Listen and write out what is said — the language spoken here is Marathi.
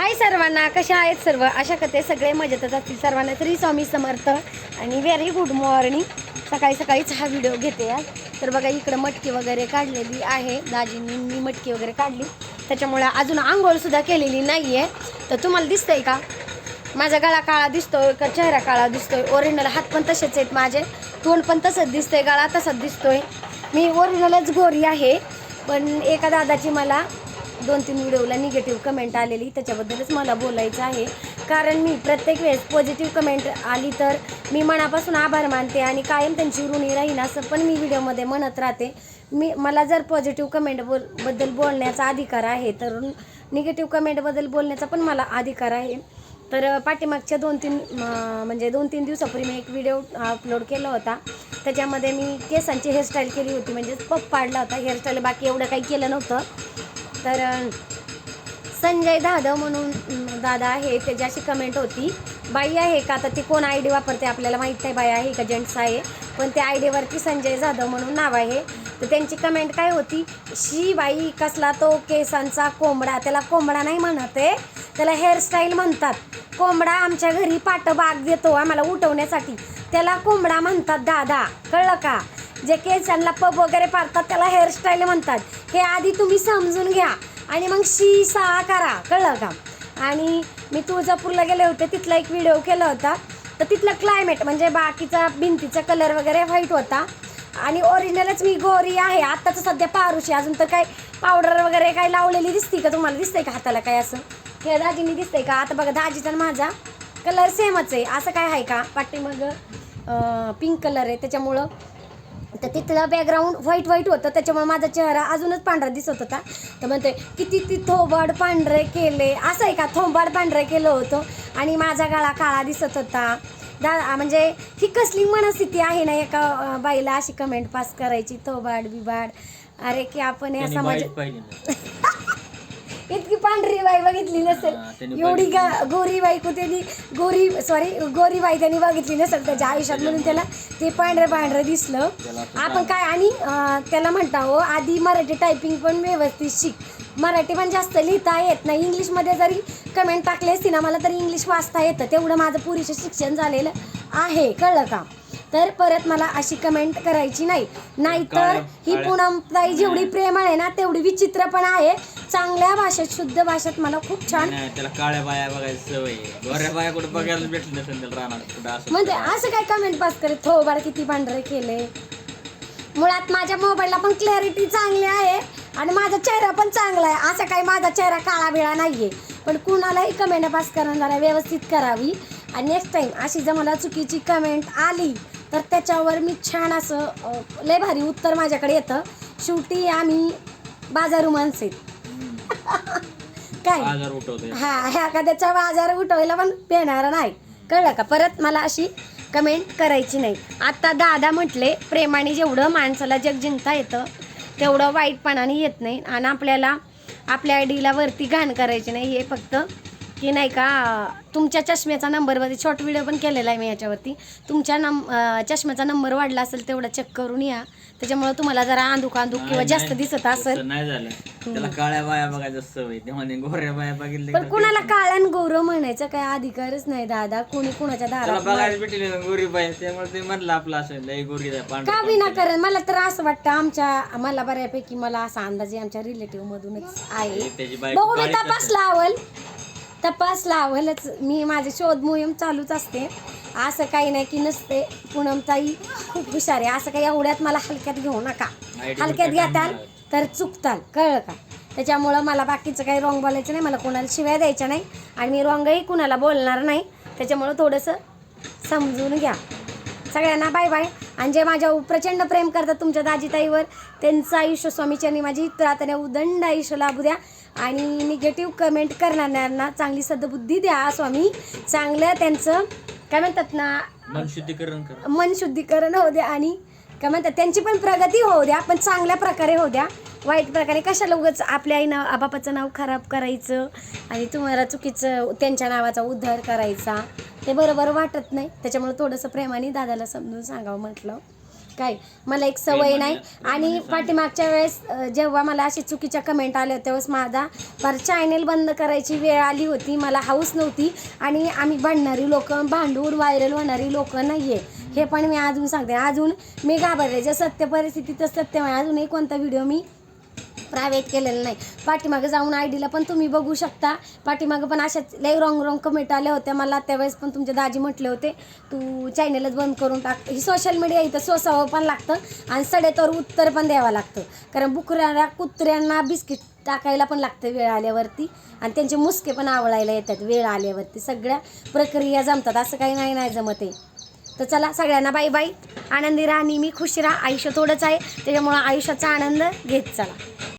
हाय सर्वांना कशा आहेत सर्व? अशा कथे सगळे मजेतच असतील. सर्वांना तरी स्वामी समर्थ आणि व्हेरी गुड मॉर्निंग. सकाळी सकाळीच हा व्हिडिओ घेते आज. तर बघा इकडं मटकी वगैरे काढलेली आहे. दाजींनी मी मटकी वगैरे काढली. त्याच्यामुळे अजून आंघोळसुद्धा केलेली नाही आहे तर तुम्हाला दिसतंय का? माझा गळा काळा दिसतोय का? चेहरा काळा दिसतोय. ओरिजिनल हात पण तसेच आहेत माझे. तोंड पण तसंच दिसतंय. गळा तसाच दिसतोय. मी ओरिजिनलच गोरी आहे. पण एका दादाची मला दोन तीन व्हिडिओला निगेटिव्ह कमेंट आलेली त्याच्याबद्दलच मला बोलायचं आहे. कारण मी प्रत्येक वेळेस पॉझिटिव्ह कमेंट आली तर मी मनापासून आभार मानते आणि कायम त्यांची ऋणी राहीन असं पण मी व्हिडिओमध्ये म्हणत राहते. मी मला जर पॉझिटिव्ह कमेंट बोलबद्दल बोलण्याचा अधिकार आहे तर निगेटिव्ह कमेंटबद्दल बोलण्याचा पण मला अधिकार आहे. तर पाठीमागच्या दोन तीन म्हणजे दोन तीन दिवसापूर्वी मी एक व्हिडिओ अपलोड केला होता. त्याच्यामध्ये मी केसांची हेअरस्टाईल केली होती म्हणजे पप पाडला होता. हेअरस्टाईल बाकी एवढं काही केलं नव्हतं. तर संजय दादा म्हणून दादा आहे त्याची अशी कमेंट होती. बाई आहे का? आता ती कोण आय डी वापरते आपल्याला माहीत नाही बाई आहे का जेंट्स आहे. पण त्या आय डीवरती संजय जाधव म्हणून नाव आहे. तर त्यांची कमेंट काय होती? शी बाई कसला तो केसांचा कोंबडा. त्याला कोंबडा नाही म्हणत आहे. त्याला हेअरस्टाईल म्हणतात. कोंबडा आमच्या घरी पाट बाग देतो आम्हाला उठवण्यासाठी. त्याला कोंबडा म्हणतात दादा. कळलं का? जे केसांना पब वगैरे पाडतात त्याला हेअरस्टाईल म्हणतात. हे आधी तुम्ही समजून घ्या. आणि मग शी सा करा. कळलं का? आणि मी तुळजापूरला गेले होते तिथला एक व्हिडिओ केला होता. तर तिथलं क्लायमेट म्हणजे बाकीचा भिंतीचा कलर वगैरे व्हाईट होता. आणि ओरिजिनलच मी गोरी आहे. आत्ताचं सध्या पारुशी. अजून तर काय पावडर वगैरे काय लावलेली दिसते का? तुम्हाला दिसतंय का हाताला काय असं? हे दाजीनी दिसतंय का? आता बघा दाजीचा माझा कलर सेमच आहे. असं काय आहे का? पाठीमग पिंक कलर आहे. त्याच्यामुळं तर तिथलं बॅकग्राऊंड व्हाईट व्हाईट होतं. त्याच्यामुळे माझा चेहरा अजूनच पांढरा दिसत होता. तर म्हणते किती ती थोबाड पांढरे केले. असं आहे का? थोबाड पांढरे केलं होतं. आणि माझा गळा काळा दिसत होता. दा म्हणजे ही कसली मनस्थिती आहे ना एका बाईला अशी कमेंट पास करायची थोबाड बिबाड अरे की आपण या समाज. इतकी पांढरी बाई बघितली नसेल. त्यांनी एवढी गा गोरी बाई कुठे गोरी सॉरी गोरी बाई त्यांनी बघितली नसेल त्याच्या आयुष्यात म्हणून त्याला. ते पांढरं पांढरं दिसलं. आपण काय आणि त्याला म्हणता हो आधी मराठी टायपिंग पण व्यवस्थित शिक. मराठी पण जास्त लिहिता येत नाही. इंग्लिशमध्ये जरी कमेंट टाकली असती ना मला तरी इंग्लिश वाचता येतं. तेवढं माझं पुरेसं शिक्षण झालेलं आहे. कळलं का? तर परत मला अशी कमेंट करायची नाही. नाहीतर ही पूनमताई जेवढी प्रेमळ आहे ना तेवढी विचित्र पण आहे. चांगल्या भाषेत शुद्ध भाषेत मला खूप छान नाही, त्याला काळ्या बाया बघायची सवय आहे. गोऱ्या बाया कुठे बघायला भेटली नसेल त्याला राहणार कुठं असं म्हणजे असं काय कमेंट पास करे थोबाड किती पांढरे केले. मुळात माझ्या मोबाईलला पण क्लॅरिटी चांगली आहे आणि माझा चेहरा पण चांगला आहे. असं काही माझा चेहरा काळा बिळा नाहीये. पण कुणालाही कमेंट पास करून जरा व्यवस्थित करावी. आणि नेक्स्ट टाइम अशी जर मला चुकीची कमेंट आली तर त्याच्यावर मी छान असं अं, लय भारी उत्तर माझ्याकडे येतं. शेवटी आम्ही बाजारू माणसे काय? हा ह्या एखाद्याचा बाजार उठवायला पण पेणार नाही. कळलं का? परत मला अशी कमेंट करायची नाही. आता दादा म्हटले प्रेमाने जेवढं माणसाला जग जिंकता येतं तेवढं वाईटपणाने येत नाही. आणि आपल्याला आपल्या आयडीला वरती घाण करायची नाही. हे फक्त की नाही का तुमच्या चष्म्याचा नंबरवरती शॉर्ट व्हिडिओ पण केलेला आहे मी याच्यावरती. तुमच्या नम चष्म्याचा नंबर वाढला असेल तेवढा चेक करून या. त्याच्यामुळे तुम्हाला जरा आंदूक आंदूक किंवा जास्त. दिसत असेल. नाही झालं. त्याला काळ्या बाया बघायचं सवय तेव्हा ते गोऱ्या बाया बघितले पण कुणाला काळ्यान गौरव म्हणायचं? काय अधिकारच नाही दादा. कोणी कुणाच्या त्याला दारात बघायला भेटली ना गोरी बाया त्यामुळे ते म्हणलं आपलं असं लय गोरी आहे, पांढरं का विनाकारण मला तर असं वाटतं आमच्या मला बऱ्यापैकी मला असा अंदाज आहे आमच्या रिलेटिव्ह मधूनच आहे. त्याची बायको बघू मी काळीच तपास असेल. लावल. तपास लावलच. मी माझे शोध मोहीम चालूच असते. असं काही नाही की नसते. पूनमताई खूप हुशार आहे. असं काही एवढ्यात मला हलक्यात घेऊ नका. हलक्यात घेताल तर चुकताल. कळलं का? त्याच्यामुळं मला बाकीचं काही रॉंग बोलायचं नाही. मला कोणाला शिव्या द्यायच्या नाही. आणि मी रॉंगही कुणाला बोलणार नाही. त्याच्यामुळं थोडंसं समजून घ्या. सगळ्यांना बाय बाय आणि जे माझ्या प्रचंड प्रेम करतात तुमच्या दाजीताईवर त्यांचं आयुष्य स्वामीच्यांनी माझी त्याने उदंड आयुष्य लाभू द्या. आणि निगेटिव्ह कमेंट करणाऱ्यांना चांगली सद्बुद्धी द्या स्वामी. चांगलं त्यांचं काय म्हणतात ना मन शुद्धीकरण कर. मन शुद्धीकरण होऊ द्या आणि काय म्हणतात त्यांची पण प्रगती होऊ द्या पण चांगल्या प्रकारे होऊ द्या. वाईट प्रकारे कशाला उगाच आपल्या आई नाव आबापाचं नाव खराब करायचं आणि तुम्हाला चुकीचं त्यांच्या नावाचा उद्धार करायचा ते बरोबर वाटत नाही. त्याच्यामुळे थोडंसं प्रेमाने दादाला समजून सांगावं म्हटलं. काय? मला एक सवय नाही. आणि पाठीमागच्या वेळेस जेव्हा मला अशी चुकीच्या कमेंट आल्या होत्या त्यावेळेस माझा पर चॅनेल बंद करायची वेळ आली होती. मला हाऊस नव्हती. आणि आम्ही भांडणारी लोक भांडून व्हायरल होणारी लोक नाही आहे हे पण मी अजून सांगते. अजून मी घाबरले. जे सत्य परिस्थितीत सत्य आहे. अजूनही कोणता व्हिडिओ मी प्रायव्हेट केलेलं नाही. पाठीमागं जाऊन आय डीला पण तुम्ही बघू शकता. पाठीमागं पण अशाच लई रॉंग रॉंग कमेंट आल्या होत्या मला. त्यावेळेस पण तुमचे दाजी म्हटले होते तू चॅनलच बंद करून टाक. ही सोशल मीडिया इथं सोसावं पण लागतं आणि सडेतोर उत्तर पण द्यावं लागतं. कारण बुकऱ्याला कुत्र्यांना बिस्किट टाकायला पण लागतं वेळ आल्यावरती. आणि त्यांचे मुसके पण आवळायला येतात वेळ आल्यावरती. सगळ्या प्रक्रिया जमतात. असं काही नाही नाही जमत आहे. तर चला सगळ्यांना बाई बाई आनंदी राहा नेहमी खुश राहा. आयुष्य थोडंच आहे. त्याच्यामुळं आयुष्याचा आनंद घेत चला.